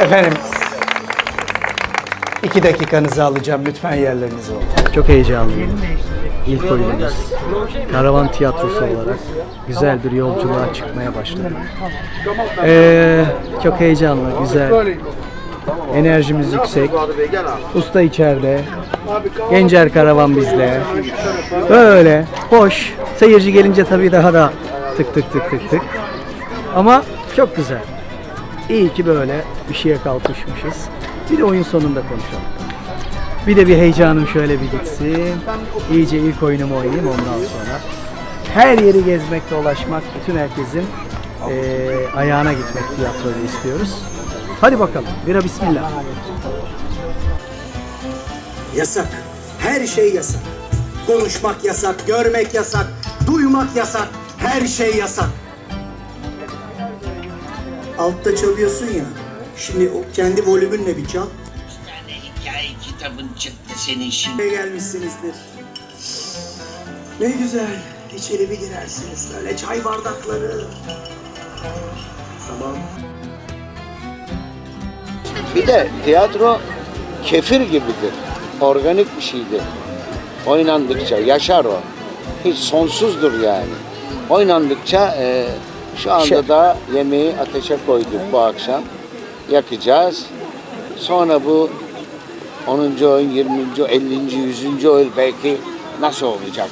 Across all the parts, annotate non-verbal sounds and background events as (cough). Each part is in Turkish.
Efendim, iki dakikanızı alacağım. Lütfen yerlerinize olun. Çok heyecanlıyım. İlk oyunumuz Karavan Tiyatrosu olarak güzel bir yolculuğa çıkmaya başladık. Ee, çok heyecanlı, güzel. Enerjimiz yüksek. Usta içeride. Gencer Karavan bizde. Böyle hoş. Seyirci gelince tabii daha da tık tık tık tık tık. Ama çok güzel. İyi ki böyle bir şeye kalkışmışız. Bir de oyun sonunda konuşalım. Bir de bir heyecanım şöyle bir gitsin. İyice ilk oyunumu oynayayım ondan sonra. Her yeri gezmek, dolaşmak, bütün herkesin eee, ayağına gitmek tiyatroyu istiyoruz. Hadi bakalım. Bira bismillah. Yasak. Her şey yasak. Konuşmak yasak, görmek yasak, duymak yasak. Her şey yasak. Altta çalıyorsun ya. Şimdi o kendi volümünle bir çal. tane hikaye kitabın çıktı senin şimdi. Buraya gelmişsinizdir. Ne güzel. İçeri bir girersiniz böyle çay bardakları. Tamam. Bir de tiyatro kefir gibidir. Organik bir şeydir. Oynandıkça yaşar o. Hiç sonsuzdur yani. Oynandıkça e, şu anda Şef. da yemeği ateşe koyduk bu akşam. Yakacağız. Sonra bu 10. oyun, 20. 50. 100. oyun belki nasıl olacak?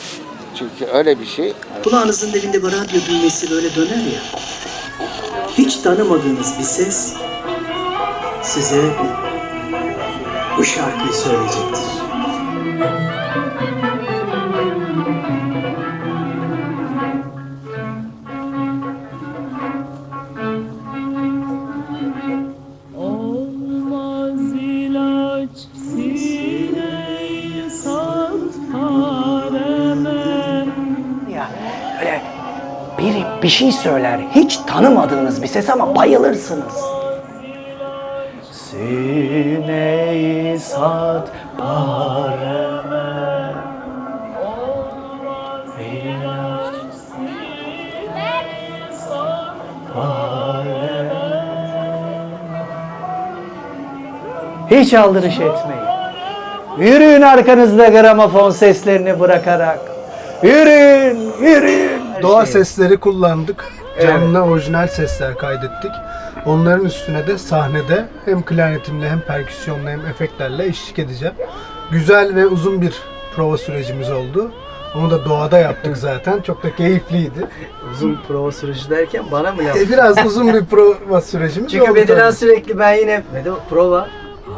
Çünkü öyle bir şey Kulağınızın dibinde bir radyo düğmesi böyle döner ya. Hiç tanımadığınız bir ses size bu şarkıyı söyleyecektir. Ya öyle biri bir şey söyler hiç tanımadığınız bir ses ama bayılırsınız. Sineyi Hiç aldırış etmeyin. Yürüyün arkanızda gramofon seslerini bırakarak. Yürüyün, yürüyün. Doğa sesleri kullandık. Canlı orijinal sesler kaydettik. Onların üstüne de sahnede hem klarnetimle hem perküsyonla hem efektlerle eşlik edeceğim. Güzel ve uzun bir prova sürecimiz oldu. Onu da doğada yaptık (laughs) zaten. Çok da keyifliydi. Uzun prova süreci derken bana mı yaptın? E, biraz uzun bir (laughs) prova sürecimiz Çünkü oldu. Bediran tabii. sürekli ben yine Bedo prova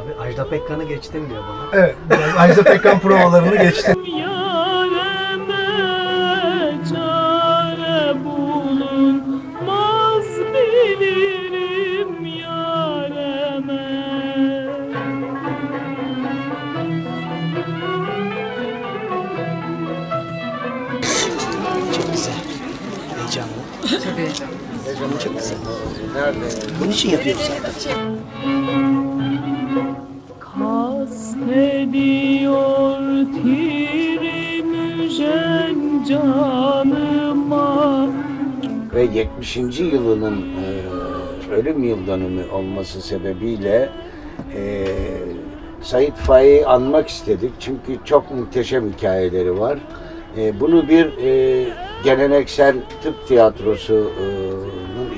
abi Ajda Pekkan'ı geçtim diyor bana. Evet, biraz Ajda Pekkan provalarını güzel. Heyecanlı. Tabii. Heyecanlı çok güzel. Bunun için yapıyoruz zaten. 70. yılının e, ölüm yıl dönümü olması sebebiyle e, Said Faik'i anmak istedik. Çünkü çok muhteşem hikayeleri var. E, bunu bir e, geleneksel tıp tiyatrosunun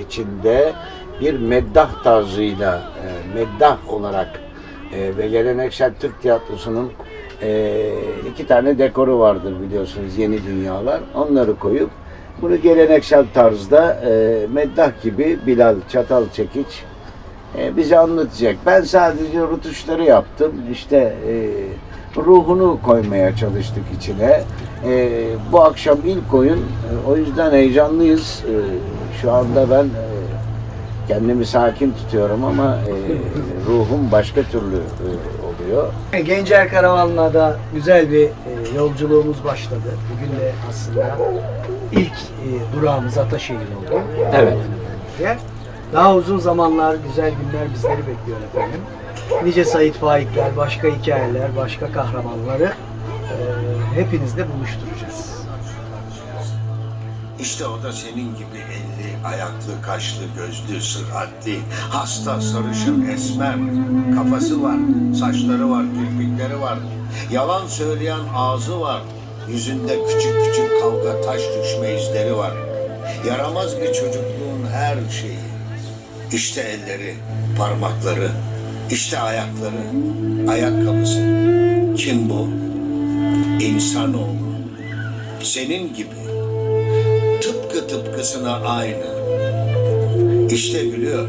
içinde bir meddah tarzıyla, e, meddah olarak e, ve geleneksel Türk tiyatrosunun e, iki tane dekoru vardır biliyorsunuz yeni dünyalar. Onları koyup bunu geleneksel tarzda e, meddah gibi Bilal Çatal Çekiç e, bize anlatacak. Ben sadece rutuşları yaptım. İşte e, ruhunu koymaya çalıştık içine. E, bu akşam ilk oyun. E, o yüzden heyecanlıyız. E, şu anda ben e, kendimi sakin tutuyorum ama e, ruhum başka türlü e, oluyor. Gencer Karavan'la da güzel bir e, yolculuğumuz başladı. Bugün de aslında ilk e, durağımız Ataşehir oldu. Evet. Daha uzun zamanlar, güzel günler bizleri bekliyor efendim. Nice Sait Faikler, başka hikayeler, başka kahramanları e, hepinizle buluşturacağız. İşte o da senin gibi elli, ayaklı, kaşlı, gözlü, sıhhatli, hasta, sarışın, esmer. Kafası var, saçları var, kirpikleri var. Yalan söyleyen ağzı var. Yüzünde küçük küçük kavga, taş düşme izleri var. Yaramaz bir çocukluğun her şeyi. İşte elleri, parmakları, işte ayakları, ayakkabısı. Kim bu? İnsanoğlu. Senin gibi. Tıpkı tıpkısına aynı. İşte gülüyor.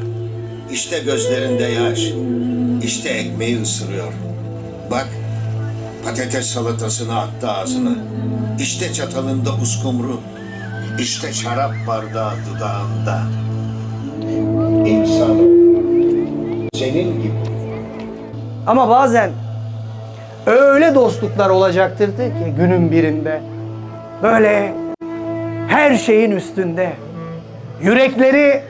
İşte gözlerinde yaş. İşte ekmeği ısırıyor. Patates salatasını attı ağzına. İşte çatalında uskumru. İşte şarap bardağı dudağında. İnsanoğlu. Senin gibi. Ama bazen öyle dostluklar olacaktır ki günün birinde böyle her şeyin üstünde yürekleri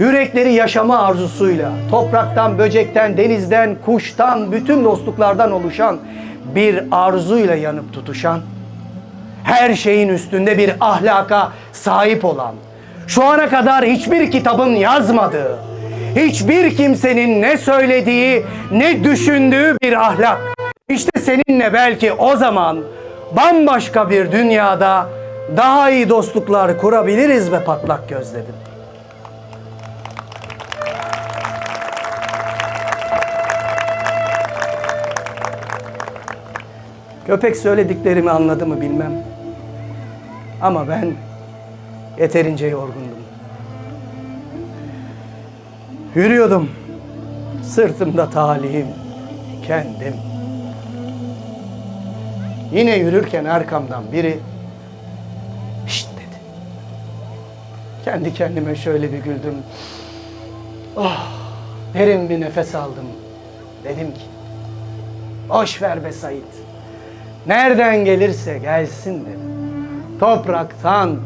yürekleri yaşama arzusuyla topraktan, böcekten, denizden, kuştan, bütün dostluklardan oluşan bir arzuyla yanıp tutuşan her şeyin üstünde bir ahlaka sahip olan, şu ana kadar hiçbir kitabın yazmadığı, hiçbir kimsenin ne söylediği, ne düşündüğü bir ahlak. İşte seninle belki o zaman bambaşka bir dünyada daha iyi dostluklar kurabiliriz be patlak göz Köpek söylediklerimi anladı mı bilmem. Ama ben yeterince yorgundum. Yürüyordum. Sırtımda talihim, kendim. Yine yürürken arkamdan biri şşt dedi. Kendi kendime şöyle bir güldüm. Oh, derin bir nefes aldım. Dedim ki, boş ver be Sait. Nereden gelirse gelsin dedim. Topraktan,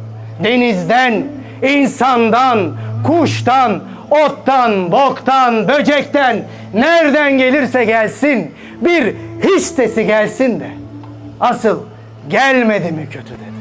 denizden, insandan, kuştan, ottan, boktan, böcekten nereden gelirse gelsin bir hiç sesi gelsin de asıl gelmedi mi kötü dedi.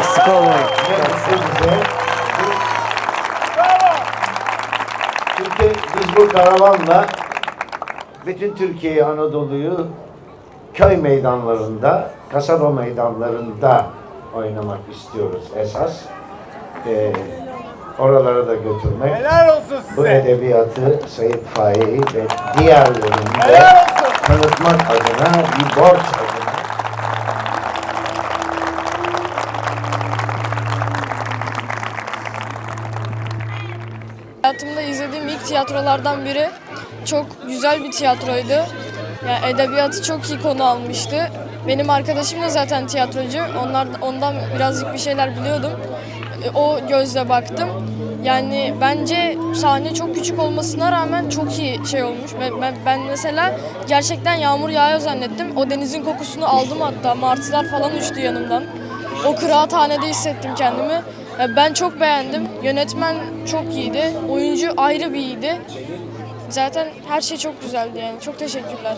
Eksik olmayın. Çünkü biz bu karavanla bütün Türkiye'yi, Anadolu'yu köy meydanlarında, kasaba meydanlarında oynamak istiyoruz esas. Ee, oralara da götürmek. Bu edebiyatı Sayit Faik'i ve diğerlerini de tanıtmak adına bir borç adına Hayatımda izlediğim ilk tiyatrolardan biri. Çok güzel bir tiyatroydu. Yani edebiyatı çok iyi konu almıştı. Benim arkadaşım da zaten tiyatrocu. Onlar ondan birazcık bir şeyler biliyordum. E, O gözle baktım. Yani bence sahne çok küçük olmasına rağmen çok iyi şey olmuş. Ben, ben, ben mesela gerçekten yağmur yağıyor zannettim. O denizin kokusunu aldım hatta. Martılar falan uçtu yanımdan. O kıraathanede hissettim kendimi. Ya Ben çok beğendim. Yönetmen çok iyiydi. Oyuncu ayrı bir iyiydi. Zaten her şey çok güzeldi yani. Çok teşekkürler.